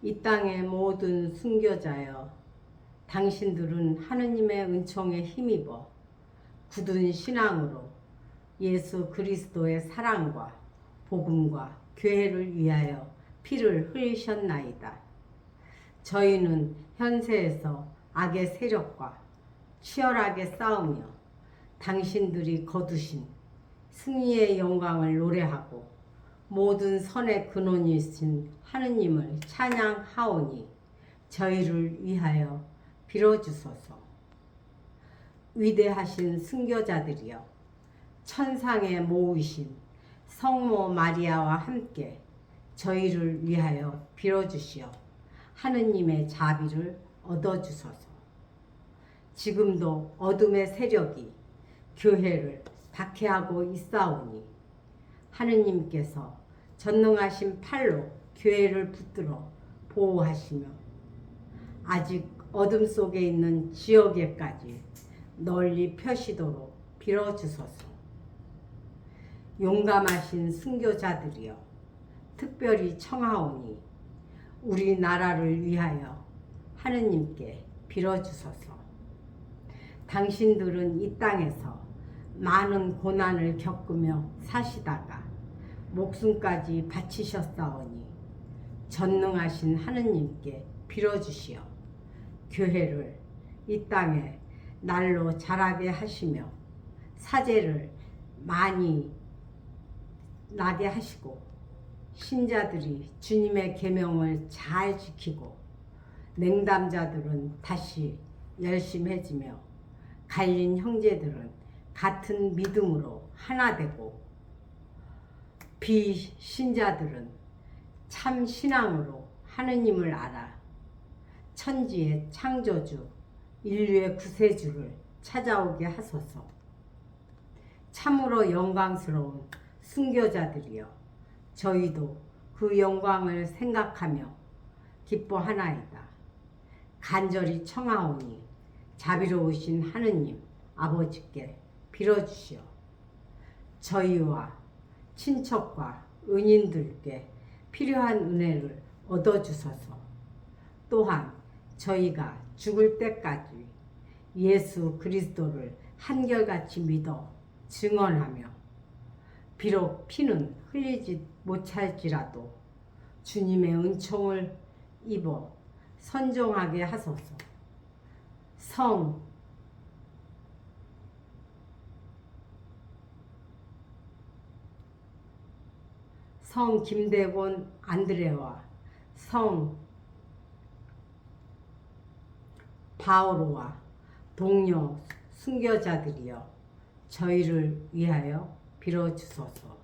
이 땅의 모든 순교자여 당신들은 하느님의 은총에 힘입어 굳은 신앙으로 예수 그리스도의 사랑과 복음과 교회를 위하여 피를 흘리셨나이다. 저희는 현세에서 악의 세력과 치열하게 싸우며 당신들이 거두신 승리의 영광을 노래하고 모든 선의 근원이신 하느님을 찬양하오니 저희를 위하여 빌어주소서. 위대하신 순교자들이여 천상에 모으신 성모 마리아와 함께 저희를 위하여 빌어주시어 하느님의 자비를 얻어주소서. 지금도 어둠의 세력이 교회를 박해하고 있사오니 하느님께서 전능하신 팔로 교회를 붙들어 보호하시며 아직 어둠 속에 있는 지역에까지 널리 펴시도록 빌어주소서. 용감하신 순교자들이여 특별히 청하오니 우리나라를 위하여 하느님께 빌어주소서. 당신들은 이 땅에서 많은 고난을 겪으며 사시다가 목숨까지 바치셨사오니 전능하신 하느님께 빌어주시어 교회를 이 땅에 날로 자라게 하시며 사제를 많이 나게 하시고 신자들이 주님의 계명을 잘 지키고 냉담자들은 다시 열심해지며 갈린 형제들은 같은 믿음으로 하나 되고 비신자들은 참 신앙으로 하느님을 알아 천지의 창조주 인류의 구세주를 찾아오게 하소서. 참으로 영광스러운 순교자들이여 저희도 그 영광을 생각하며 기뻐하나이다. 간절히 청하오니 자비로우신 하느님 아버지께 빌어주시오. 저희와 친척과 은인들께 필요한 은혜를 얻어 주소서. 또한 저희가 죽을 때까지 예수 그리스도를 한결같이 믿어 증언하며 비록 피는 흘리지 못할지라도 주님의 은총을 입어 선종하게 하소서. 성 성 김대곤 안드레와 성 바오로와 동료 순교자들이여 저희를 위하여 빌어주소서.